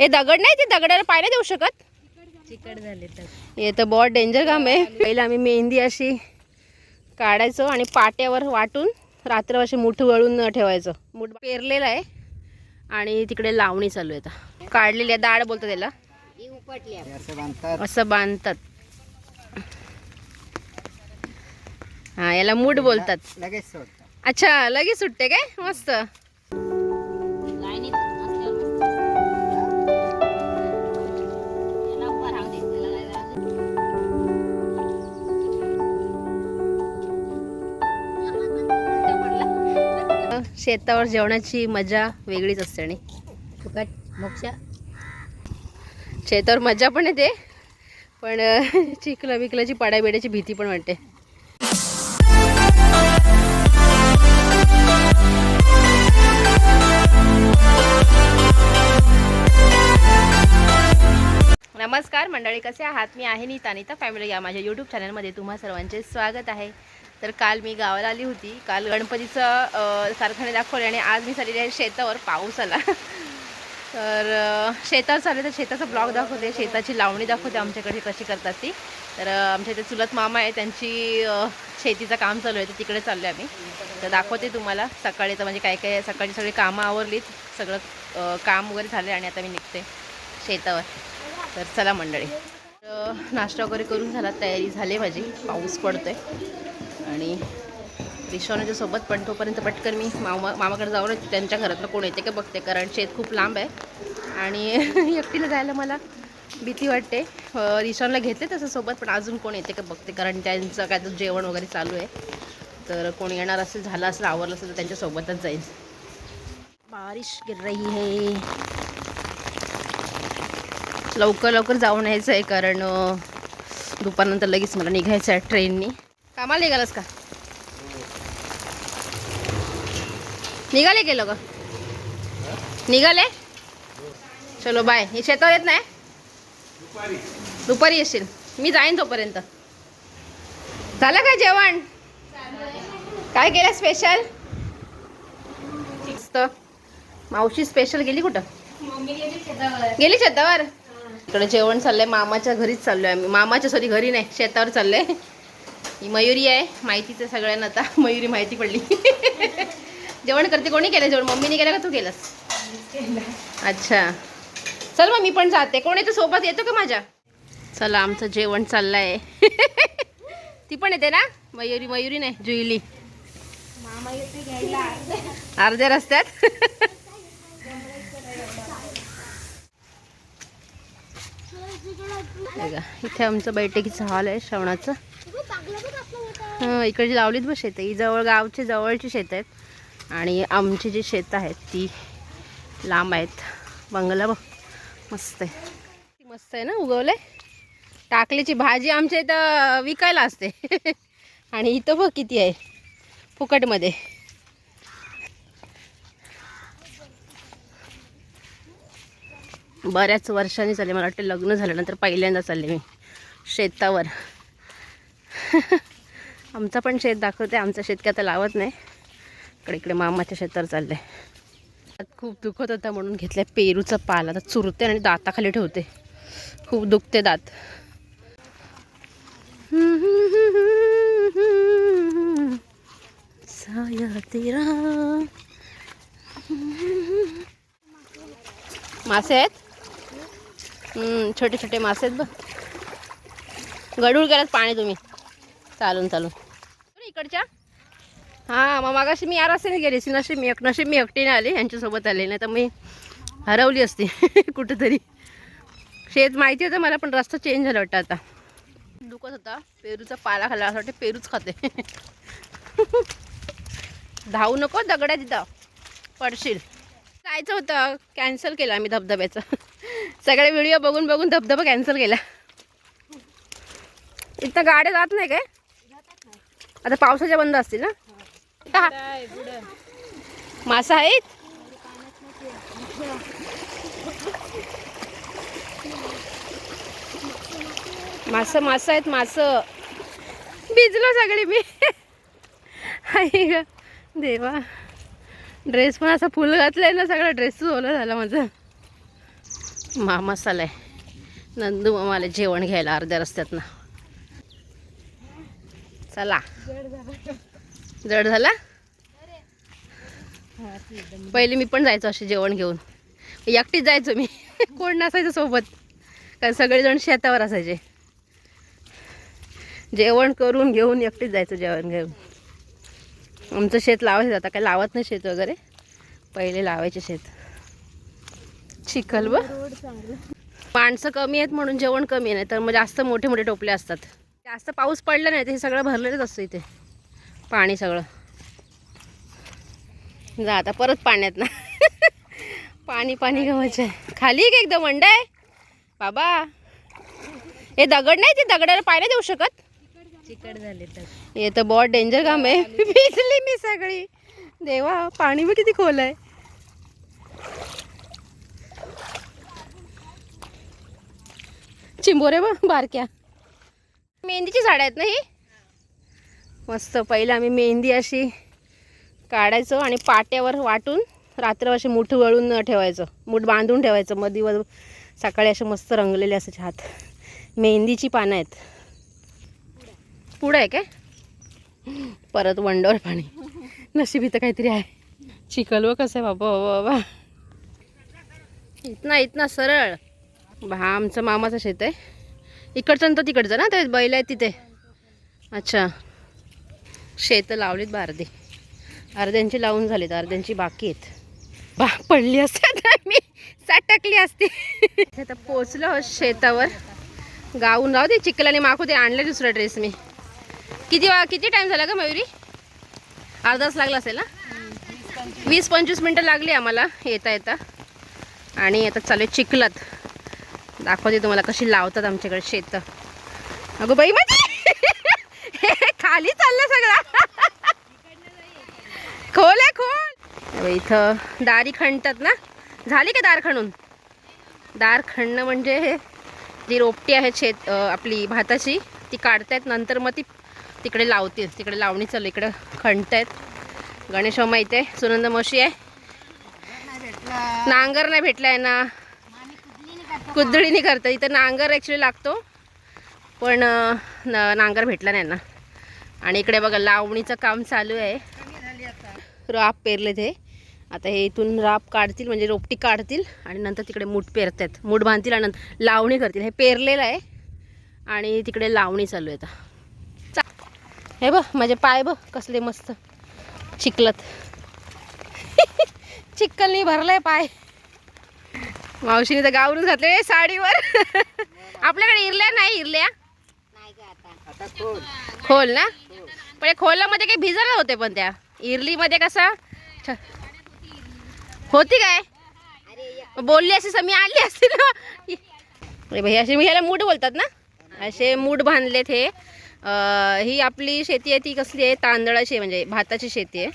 हे दगड नाही ते दगडाला पाय नाही देऊ शकत? चिकट झाले तर हे तर बहुत डेंजर काम आहे. पहिलं आम्ही मेहंदी अशी काढायचो आणि पाट्यावर वाटून रात्र अशी मुठ वळून ठेवायचं. मुठ पेरलेलं आहे आणि तिकडे लावणी चालू आहे आता. काढलेली आहे दाढ बोलतो त्याला. असं बांधतात. असं बांधतात. हा याला मूठ बोलतात. लगेच अच्छा लगेच सुटते काय? मस्त. शेतावर जेवणाची मजा वेगळीच असते आणि फुकट मोक्षा. शेतावर मजा पण येते पण अं, चिखला बिकलाची पाड्याबिड्याची भीती पण वाटते. नमस्कार मंडळी कसे आहात? मी आहे नीता. नीता फॅमिली या माझ्या यूट्यूब चॅनलमध्ये तुम्हा सर्वांचे स्वागत आहे. तर काल मी गावाला आली होती. काल गणपतीचं कारखाने दाखवले आणि आज मी चाललेली आहे शेतावर. पाऊस आला. तर शेतावर चालले तर शेताचा ब्लॉग दाखवते. शेताची लावणी दाखवते आमच्याकडे कशी करतात ती. तर आमच्या इथे चुलत मामा आहे. त्यांची शेतीचं काम चालू आहे. तर तिकडे चाललो आहे आम्ही. तर दाखवते तुम्हाला. सकाळी तर म्हणजे काय काय सकाळची सगळी कामं आवरलीत. सगळं काम वगैरे झालं आणि आता मी निघते शेतावर. तर चला मंडळी. तर नाश्ता वगैरे करून झाला. तयारी झाली माझी. पाऊस पडतोय. आणि रिक्षावण्याच्या सोबत पण तोपर्यंत पटकन मी मामा मामाकडे जाऊन त्यांच्या घरातलं कोण येते का बघते कारण शेत खूप लांब आहे. आणि एकटीला जायला मला भीती वाटते. रिशानला घेते तसं सोबत पण अजून कोण येते का बघते कारण त्यांचं काय तर जेवण वगैरे चालू आहे. तर कोण येणार असेल झालं असेल आवरलं असेल तर त्यांच्यासोबतच जाईल. बारिश गिर रही है. लवकर लवकर जाऊन यायचं आहे कारण दुपारनंतर लगेच मला निघायचं आहे ट्रेननी. कामाला निघालास का? निघाले गेलो ग निघाले? चलो बाय हे शेतावर येत नाही? दुपारी येशील. मी जाईन तोपर्यंत. झालं का जेवण? काय केलं स्पेशल मावशी स्पेशल गेली कुठं? गेली शेतावर? इकडे जेवण चाललंय. मामाच्या घरीच चाललोय आम्ही. मामाच्या सॉरी घरी नाही. शेतावर चाललंय. ही मयुरी आहे माहितीच आहे सगळ्यांना आता मयुरी माहिती पडली. जेवण करते कोणी केलं जेवण? मम्मीने केलं का तू केलंस? अच्छा. चल मग मी पण जाते. कोण येतं? सोबत येतो का माझ्या? चला आमचं जेवण चाललंय. ती पण येते ना? मयुरी मयुरी नाही जुईली. अर्ध्या रस्त्यात. बघा, इथे आमचं बैठकीचं हॉल आहे श्रवणाचं. हं, इकडची लावलीत बघ शेत. ही जवळ गावची जवळची शेत आहेत. आणि आमची जी शेत आहेत ती लांब आहेत. बंगला बघ. मस्त आहे. मस्त आहे ना उगवले टाकलीची भाजी आमच्या इथं विकायला असते. आणि इथं बघ किती आहे. फुकटमध्ये. बऱ्याच वर्षांनी चालले. मला वाटतं लग्न झाल्यानंतर पहिल्यांदा चालले मी. शेतावर. आमचं पण शेत दाखवते आमचं शेत काय आता लावत नाही. इकडे इकडे मामाच्या शेतावर चाललंय हात खूप दुखत होता म्हणून घेतलंय पेरूचा पाला. आता चुरते आणि दाताखाली ठेवते. खूप दुखते दात. तेरा. मासे आहेत? छोटे छोटे मासे आहेत बघ. गडूळ गेलात पाणी तुम्ही. चालून चालून. इकडच्या? हां मग मागाशी मी या रस्त्याने गेली सी नशीब मी एक नशीब मी एकटीने आली. यांच्यासोबत आले नाही तर मी हरवली असती. कुठंतरी. शेत माहिती होतं मला पण रस्ता चेंज झाला वाटतं आता. दुखत होता. पेरूचा पाला खाल्ला. असं वाटतं पेरूच खाते. धावू नको दगड्या तिथं. पडशील. जायचं होतं. कॅन्सल केलं आम्ही धबधब्याचं. सगळे व्हिडिओ बघून बघून धबधबा कॅन्सल केला. इथं गाड्या जात नाही काय? आता पावसाच्या बंद असतील ना? मासा आहेत? मासं मासं आहेत मासं. भिजलो सगळी मी. आई ग. देवा. ड्रेस पण असा फुल घातलाय ना सगळा ड्रेस ओला झाला माझा. मामा आहे नंदू मामाला जेवण घ्यायला अर्ध्या रस्त्यातनं. चला. जड झाला? पहिले मी पण जायचो असे जेवण घेऊन. एकटीच जायचो मी. कोण नसायचं सोबत. कारण सगळेजण शेतावर असायचे. जेवण करून घेऊन एकटीच जायचं जेवण घेऊन. आमचं शेत लावायचं आता काय लावत नाही शेत वगैरे. पहिले लावायचे शेत. चिखल व? माणसं कमी आहेत म्हणून जेवण कमी नाही तर मग जास्त मोठे मोठे टोपले असतात. जास्त पाऊस पडला नाही तर हे सगळं भरलेलंच असतं इथे. पाणी सगळं. जा आता परत पाण्यात ना. पाणी पाणी गव्हाचं आहे. खाली का एकदम? अंड आहे? बाबा. हे दगड नाही ते दगडाला पाय नाही देऊ शकत? चिकट झाले तर. हे तर बहुत डेंजर काम आहे. भिजली मी सगळी. देवा पाणी बी किती खोल आहे. चिंबोरे बा बारक्या. मेहंदीची झाडं आहेत ना ही? मस्त पहिलं आम्ही मेहंदी अशी काढायचो आणि पाट्यावर वाटून रात्र असे मूठ वळून ठेवायचं. मूठ बांधून ठेवायचं. मधीवर सकाळी असे मस्त रंगलेले असायचे हात मेहंदीची पानं आहेत. पुढं आहे काय? परत वंडोर पाणी. नशीब इथं काहीतरी आहे. चिखल व कसं आहे बाबा बाबा बाबा. इतना इतना सरळ. भा आमचं मामाचं शेत आहे. इकडचं न तर तिकडचं ना? ते बैल आहे तिथे. अच्छा. शेतं लावलीत बा अर्धे अर्ध्यांची लावून झालीत अर्ध्यांची बाकी आहेत. बा पडली असते मी. टाकली असते. आता पोचलो शेतावर. गाऊन राहू दे चिखलाने मागू दे आणले दुसरा ड्रेस मी. किती वा किती टाईम झाला का मयुरी? अर्धाच लागला असेल ना? वीस पंचवीस मिनटं लागली आम्हाला येता येता. आणि आता चालू चिखलात. दाखवते तुम्हाला कशी लावतात आमच्याकडे शेत. अगो बाई माझी. खाली चाललं सगळा. खोल आहे खोल. इथं दारी खणतात ना. झाली का दार खणून? दार खणणं म्हणजे जी रोपटी आहे शेत आपली भाताची ती काढतायत नंतर मग ती तिकडे लावतील. तिकडे लावणी चालू इकडं खणतायत. गणेश माहिती आहे सुनंद मशी आहे. नांगर नाही भेटलाय ना. कुदळीने करतात. इथं नांगर ॲक्च्युली लागतो. पण नांगर भेटला नाही ना. आणि इकडे बघा लावणीचं काम चालू आहे. राप पेरले ते आता हे इथून राप काढतील म्हणजे रोपटी काढतील आणि नंतर तिकडे मूठ पेरतात. मूठ बांधतील आणि नंतर लावणी करतील. हे पेरलेलं आहे. आणि तिकडे लावणी चालू आहे आता. चा- हे बघ माझे पाय बघ कसले मस्त चिखलत. चिखलनी भरलाय पाय. मावशीने तर गावरूनच घातले. साडीवर. आपल्याकडे इरल्या नाही इरल्या? नाही का आता. आता खोल. खोल ना? पण या खोलामध्ये काही भिजायला होते पण त्या. इरलीमध्ये कसा? होती काय? बोलली अशी समी आणली असती ना. अरे भाई असे मी ह्याला मूड बोलतात ना? असे मूड बांधलेत हे. ही आपली शेती आहे ती कसली आहे? तांदळाची म्हणजे भाताची शेती आहे.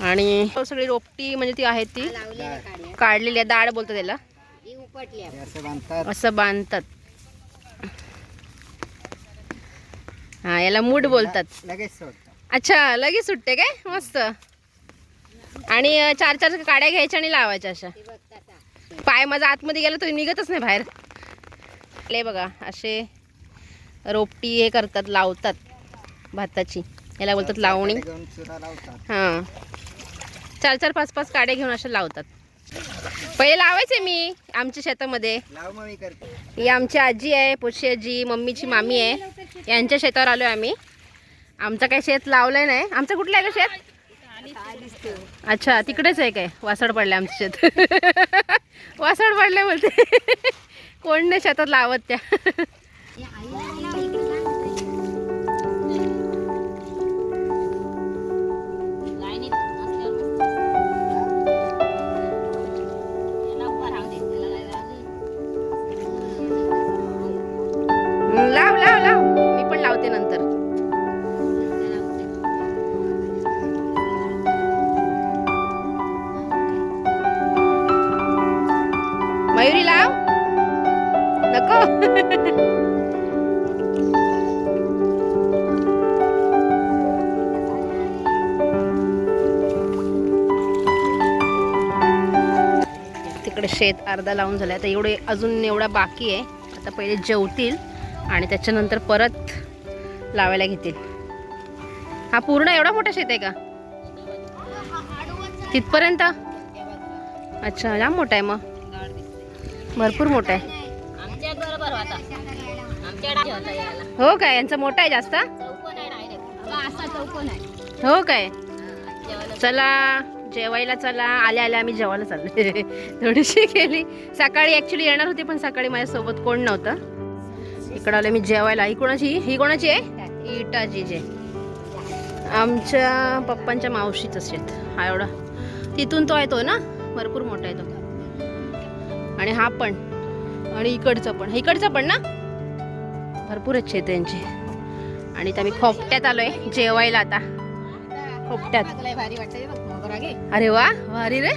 आणि सगळी रोपटी म्हणजे ती आहे ती काढलेली आहे. दाड बोलतात त्याला. असं बांधतात. हा याला मूड बोलतात. अच्छा लगेच सुटते काय? मस्त. आणि चार चार काड्या घ्यायच्या आणि लावायच्या अशा. ते पाय माझा आतमध्ये गेला तरी निघतच नाही बाहेर. ले बघा असे रोपटी हे करतात लावतात भाताची. याला बोलतात लावणी. हां. चार चार पाच पाच काड्या घेऊन अशा लावतात. पहिले लावायचे मी आमच्या शेतामध्ये. ही आमची आजी आहे पोची आजी मम्मीची मामी आहे. यांच्या शेतावर आलो आहे आम्ही. आमचं काही शेत लावलं नाही. आमचं कुठलं आहे का शेत? अच्छा तिकडेच आहे काय? वासड पडलं आमचं शेत. वासड पडलं बोलते. कोण नाही शेतात लावत त्या. इकडे शेत अर्धा लावून झालं तर एवढे अजून एवढा बाकी आहे. आता पहिले जेवतील आणि त्याच्यानंतर परत लावायला घेतील. हा पूर्ण एवढा मोठा शेत आहे का? तिथपर्यंत? अच्छा जाम मोठा आहे मग. भरपूर मोठा आहे. हो काय यांचा मोठा आहे जास्त? हो काय. चला. जेवायला चला आल्या आल्या आम्ही जेवायला चाललो थोडीशी केली सकाळी ॲक्च्युली येणार होती पण सकाळी माझ्यासोबत कोण नव्हतं. इकडं आले मी जेवायला. ही कोणाची? ही कोणाची आहे? इटाची जे. आमच्या पप्पांच्या मावशीच शेत. हा एवढा. तिथून तो आहे तो ना? भरपूर मोठा आहे तो आणि हा पण. आणि इकडचं पण. इकडचं पण ना? भरपूरच शेत त्यांची यांची. आणि तर आम्ही खोपट्यात आलोय. जेवायला आता. खोपट्यात. भारी वाटतं अरे वा भारी रे.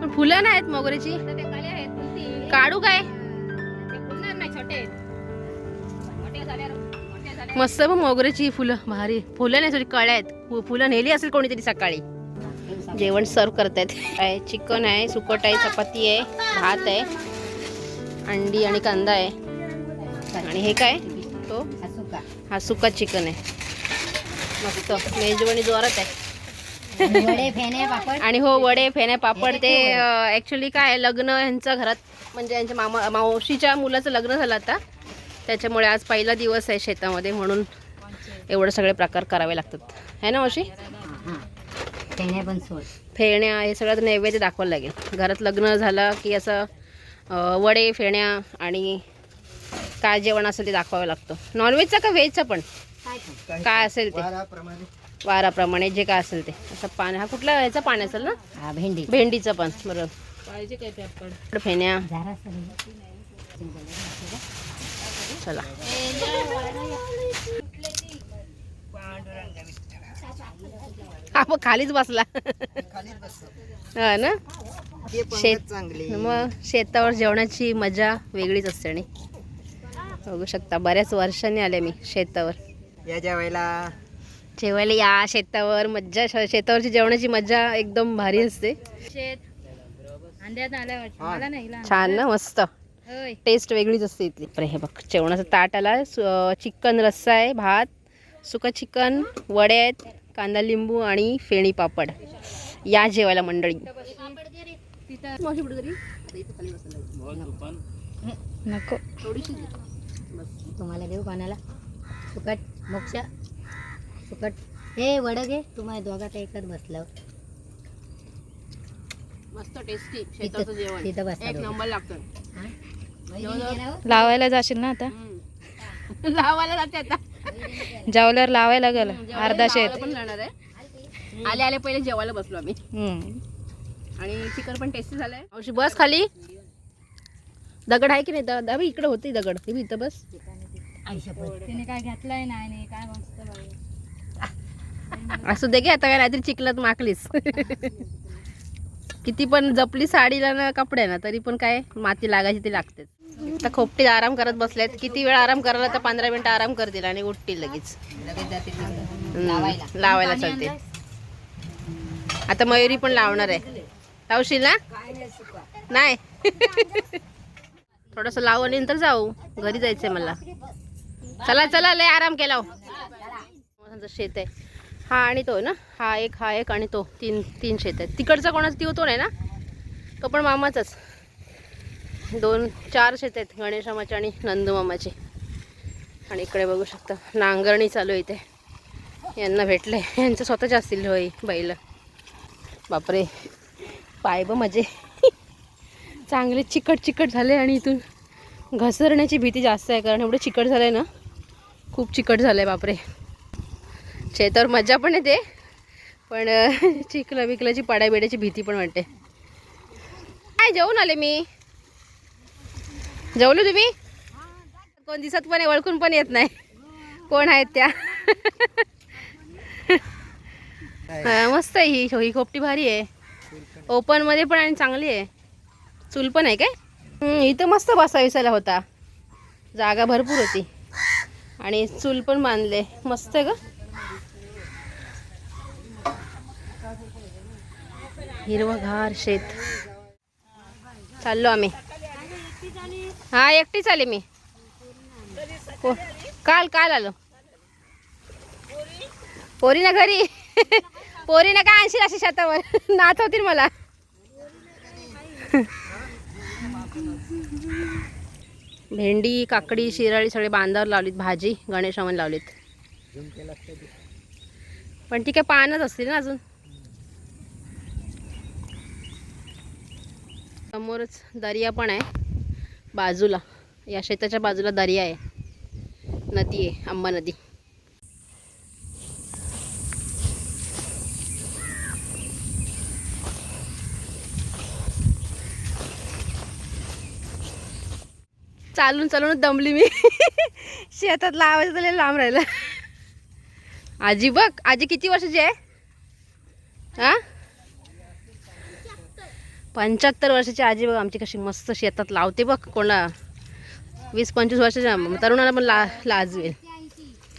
पण फुलं नाहीत मोगऱ्याची. काढू काय? मस्त मग मोगऱ्याची फुलं भारी. फुलं नाही सॉरी कळ्या आहेत. फुलं नेली असेल कोणीतरी सकाळी. जेवण सर्व करतायत. आहे चिकन आहे सुकट आहे चपाती आहे भात आहे अंडी आणि कांदा आहे. आणि हे काय? तो? हा सुका चिकन आहे. मस्त. मेजवानी जोरात आहे. वडे फेने पापड. आणि हो वडे फेण्या पापड ते ॲक्च्युली काय लग्न यांचं घरात म्हणजे यांच्या मामा मावशीच्या मुलाचं लग्न झालं आता. त्याच्यामुळे आज पहिला दिवस आहे शेतामध्ये म्हणून एवढे सगळे प्रकार करावे लागतात. है ना मावशी? फेने पण सोड. फेण्या हे सगळं नैवेद्य दाखवायला लागेल. घरात लग्न झालं की असं वडे फेण्या आणि काय जेवण असेल ते दाखवावं लागतं. नॉनव्हेजचं का व्हेजचं पण? काय पण. काय असेल ते? वाराप्रमाणे जे काय असेल ते. असं पाणी हा कुठला ह्याचा पाणी असेल ना? हा भेंडी. भेंडीचं पण बरोबर. पाहिजे काय फेण्या. जरा चला. हा मग खालीच बसला. हा ना? शेत मग शेतावर जेवणाची मजा वेगळीच असते आणि. बघू शकता बऱ्याच वर्षांनी आले मी शेतावर. या जेवायला. जेवायला या शेतावर मज्जा श- शेतावरची जेवणाची मजा एकदम भारी असते. शेत. हा. छान ना मस्त. होय. टेस्ट वेगळीच असते इथली. हे बघ जेवणाचं ताट आला. चिकन रस्सा आहे भात सुका चिकन वडे आहेत कांदा लिंबू आणि फेणी पापड. या जेवायला मंडळी. नको. तुम्हाला देऊ कोणाला? सुकट मोक्षा. सुकट हे वड घे तुम्हाला दोघात एकच बसलं मस्त टेस्टी शेताचं जेवण. तिथं बसता एक दोघं. नंबर लागतं. हो? लावायला जाशील ना आता? लावायला जाते आता. जावल्यावर लावायला गेलं. जेवायला अर्धा शेत. लावायला पण जाणार आहे. आले आले पहिले जेवायला बसलो आम्ही. हम्म. आणि चिकन पण टेस्टी झालंय. मावशी बस खाली. दगड आहे की नाही? द- दाबी इकडे होती दगड. हे बी इथं बस. तिने काय घेतलंय? नाही काय मस्त असू दे की आता काय रात्री चिखलात माकलीस. किती पण जपली साडीला ना कपडे ना तरी पण काय माती लागायची ती लागते आता खोपटी आराम करत बसल्यात किती वेळ आराम करायला तर पंधरा मिनिटं आराम करतील आणि उठतील लगेच. लावायला चालते. आता मयुरी पण लावणार आहे. लावशील ना? नाही. थोडस लावू आणि नंतर जाऊ. घरी जायचंय मला. चला चला लय आराम केला हो. शेत आहे. हा आणि तो ना? हा एक हा एक आणि तो. तीन तीन शेत आहेत. तिकडचा कोणाचा ती होतो नाही ना? तो पण मामाचाच. दोन चार शेत आहेत. गणेश मामाचे आणि नंदू मामाचे. आणि इकडे बघू शकता नांगरणी चालू आहे इथे. यांना भेटले. यांचं स्वतःचे असतील होय बैल. बापरे. पाय ब मजे चांगले चिकट चिकट झाले आणि इथून घसरण्याची भीती जास्त आहे. कारण एवढं चिकट झालं आहे ना? खूप चिकट झालं आहे बापरे. शेतावर मजा पण येते. पण चिखला बिकलाची पाड्या बिड्याची भीती पण वाटते. काय जेवून आले मी? जेवलो तुम्ही? कोण दिसत पण आहे ओळखून पण येत नाही. कोण आहेत त्या? मस्त आहे ही ही खोपटी भारी आहे. ओपनमध्ये पण आणि चांगली आहे. चूल पण आहे काय? इथं मस्त बसा विसायला होता. जागा भरपूर होती. आणि चूल पण बांधले. मस्त आहे ग. हिरवगार शेत. चाललो आम्ही. हा एकटीच आले मी. काल काल आलो. पोरी ना घरी. पोरी ना काय आणशील अशी शेतावर? नाचवतील मला. भेंडी काकडी शिराळी सगळे बांधावर लावलीत भाजी गणेश हवन लावलीत. पण ती काय पानच असतील ना अजून? समोरच दर्या पण आहे. बाजूला. या शेताच्या बाजूला दर्या आहे. नदी आहे. आंबा नदी. चालून चालूनच दमली मी. शेतात लावायचं झाले लांब राहिला. आजी बघ आजी किती वर्षाची आहे? हा? पंच्याहत्तर वर्षाची आजी बघ आमची कशी मस्त शेतात लावते बघ कोणा वीस पंचवीस वर्षाच्या तरुणाला पण ला लाजवेल.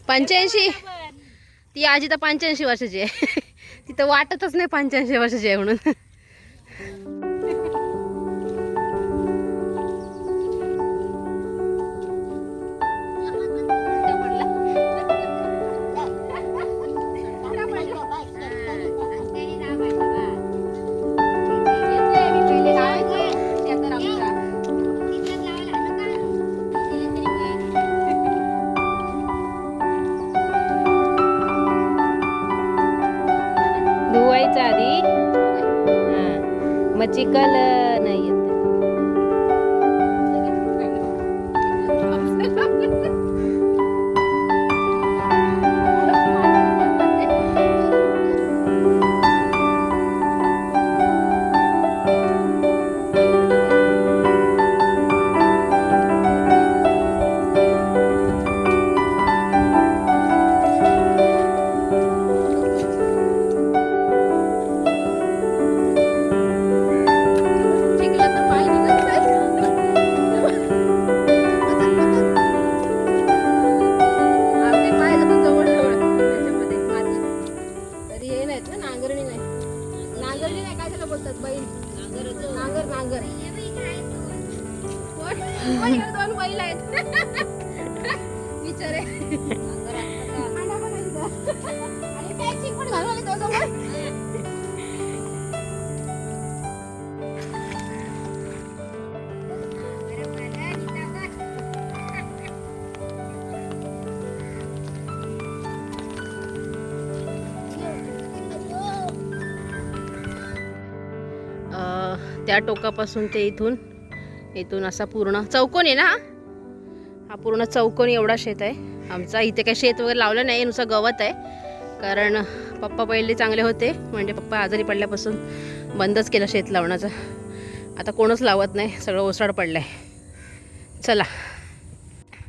पंच्याऐंशी. ती आजी तर पंच्याऐंशी वर्षाची आहे. ती तर वाटतच नाही पंच्याऐंशी वर्षाची आहे म्हणून. नांगरणी नाही काय त्याला बोलतात बैल नांगर नांगर. दोन बैल आहेत? बिचारे त्या टोकापासून ते इथून इथून असा पूर्ण चौकोन आहे ना हा? पूर्ण चौकोन एवढा शेत आहे. आमचा इथे काही शेत वगैरे लावलं नाही नुसतं गवत आहे. कारण पप्पा पहिले चांगले होते म्हणजे पप्पा आजारी पडल्यापासून बंदच केलं शेत लावण्याचं. आता कोणच लावत नाही सगळं ओसाड पडलं आहे चला.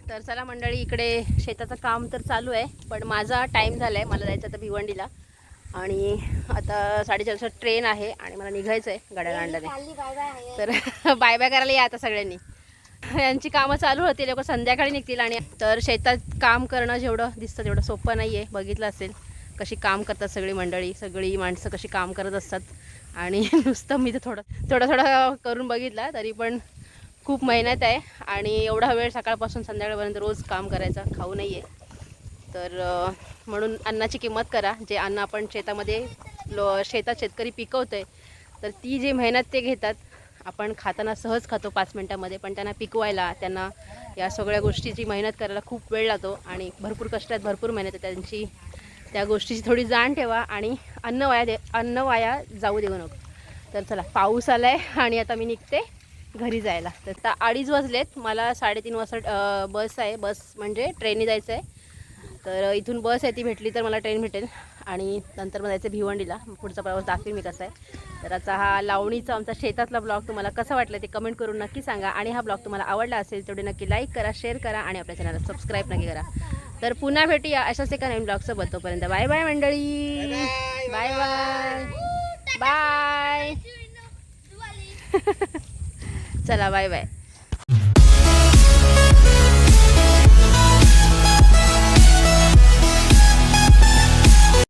तर चला मंडळी इकडे शेताचं काम तर चालू आहे पण माझा टाईम झाला आहे मला जायचं आता भिवंडीला. आणि आता साडेचारचा ट्रेन आहे आणि मला निघायचं आहे गाड्या आणल्याने तर बाय बाय करायला या आता सगळ्यांनी. यांची कामं चालू होतील लोक संध्याकाळी निघतील आणि तर शेतात काम करणं जेवढं दिसतं तेवढं सोपं नाही आहे बघितलं असेल कशी काम करतात सगळी मंडळी सगळी माणसं कशी काम करत असतात. आणि नुसतं मी तर थोडं थोडं थोडं करून बघितला तरी पण खूप मेहनत आहे. आणि एवढा वेळ सकाळपासून संध्याकाळपर्यंत रोज काम करायचं खाऊ नाही आहे तर म्हणून अन्नाची किंमत करा. जे अन्न आपण शेतामध्ये लो शेतात शेतकरी पिकवतो आहे तर ती जी मेहनत ते घेतात आपण खाताना सहज खातो पाच मिनटामध्ये पण त्यांना पिकवायला त्यांना या सगळ्या गोष्टीची मेहनत करायला खूप वेळ लागतो आणि भरपूर कष्ट आहेत भरपूर मेहनत आहे. त्यांची त्या गोष्टीची थोडी जाण ठेवा आणि अन्न वाया दे अन्न वाया जाऊ देऊ नको. तर चला पाऊस आला आहे आणि आता मी निघते घरी जायला. तर आता अडीच वाजलेत मला साडेतीन वाजता बस आहे. बस म्हणजे ट्रेनने जायचं आहे तर इथून बस आहे ती भेटली तर मला ट्रेन भेटेल. आणि नंतर मग जायचं भिवंडीला. पुढचा प्रवास दाखवेल मी कसा आहे. तर आता हा लावणीचा आमचा शेतातला ब्लॉग तुम्हाला कसा वाटला ते कमेंट करून नक्की सांगा. आणि हा ब्लॉग तुम्हाला आवडला असेल तेवढे नक्की लाईक करा शेअर करा आणि आपल्या चॅनलला सबस्क्राईब नक्की करा. तर पुन्हा भेटूया अशाच एका नवीन ब्लॉगसोबत तोपर्यंत बाय बाय मंडळी. बाय बाय बाय चला बाय बाय